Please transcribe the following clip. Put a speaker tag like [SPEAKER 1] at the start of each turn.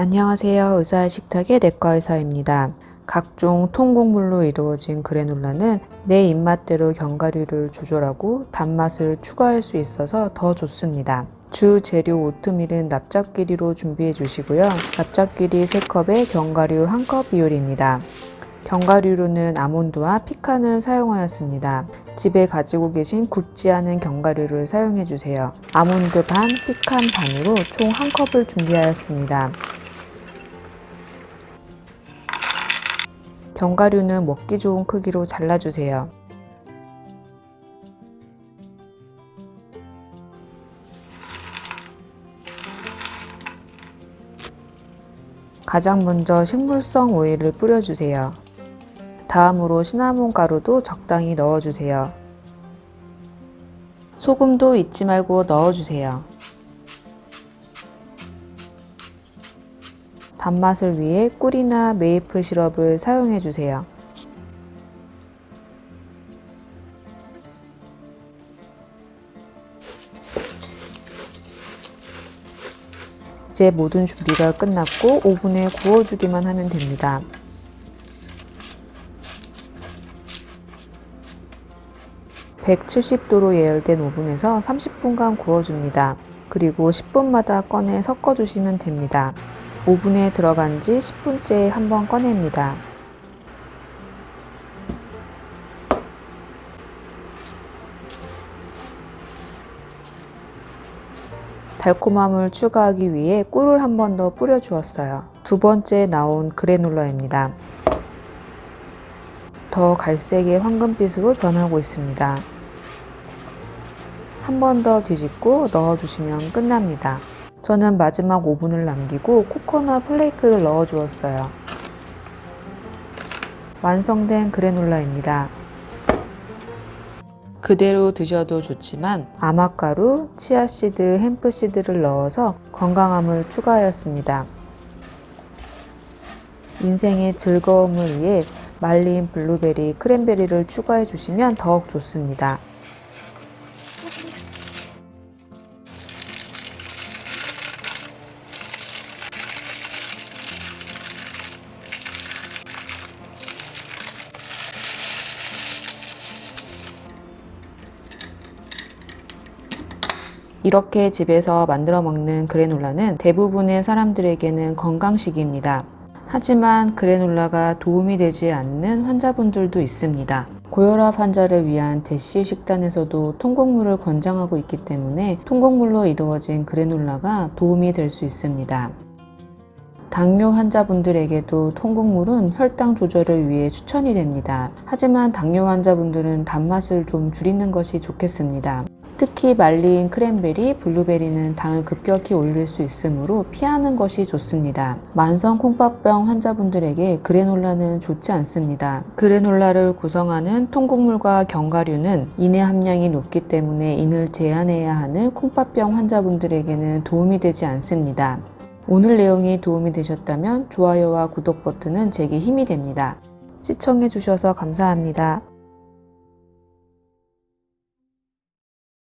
[SPEAKER 1] 안녕하세요. 의사의 식탁의 내과 의사입니다. 각종 통곡물로 이루어진 그래놀라는 내 입맛대로 견과류를 조절하고 단맛을 추가할 수 있어서 더 좋습니다. 주 재료 오트밀은 납작끼리로 준비해 주시고요. 납작끼리 3컵에 견과류 1컵 비율입니다. 견과류로는 아몬드와 피칸을 사용하였습니다. 집에 가지고 계신 굽지 않은 견과류를 사용해 주세요. 아몬드 반, 피칸 반으로 총 1컵을 준비하였습니다. 견과류는 먹기 좋은 크기로 잘라주세요. 가장 먼저 식물성 오일을 뿌려주세요. 다음으로 시나몬 가루도 적당히 넣어주세요. 소금도 잊지 말고 넣어주세요. 단맛을 위해 꿀이나 메이플 시럽을 사용해 주세요. 이제 모든 준비가 끝났고 오븐에 구워주기만 하면 됩니다. (170도로) 예열된 오븐에서 (30분간) 구워줍니다. 그리고 (10분마다) 꺼내 섞어주시면 됩니다. 오븐에 들어간 지 10분째 한번 꺼냅니다. 달콤함을 추가하기 위해 꿀을 한 번 더 뿌려 주었어요. 두 번째 나온 그래놀라입니다. 더 갈색의 황금빛으로 변하고 있습니다. 한 번 더 뒤집고 넣어주시면 끝납니다. 저는 마지막 오븐을 남기고 코코넛 플레이크를 넣어 주었어요. 완성된 그래놀라입니다. 그대로 드셔도 좋지만 아마가루, 치아씨드, 햄프씨드를 넣어서 건강함을 추가하였습니다. 인생의 즐거움을 위해 말린 블루베리, 크랜베리를 추가해 주시면 더욱 좋습니다. 이렇게 집에서 만들어 먹는 그래놀라는 대부분의 사람들에게는 건강식입니다. 하지만 그래놀라가 도움이 되지 않는 환자분들도 있습니다. 고혈압 환자를 위한 대시 식단에서도 통곡물을 권장하고 있기 때문에 통곡물로 이루어진 그래놀라가 도움이 될 수 있습니다. 당뇨 환자분들에게도 통곡물은 혈당 조절을 위해 추천이 됩니다. 하지만 당뇨 환자분들은 단맛을 좀 줄이는 것이 좋겠습니다. 특히 말린 크랜베리, 블루베리는 당을 급격히 올릴 수 있으므로 피하는 것이 좋습니다. 만성 콩팥병 환자분들에게 그래놀라는 좋지 않습니다. 그래놀라를 구성하는 통곡물과 견과류는 인의 함량이 높기 때문에 인을 제한해야 하는 콩팥병 환자분들에게는 도움이 되지 않습니다. 오늘 내용이 도움이 되셨다면 좋아요와 구독 버튼은 제게 힘이 됩니다. 시청해주셔서 감사합니다.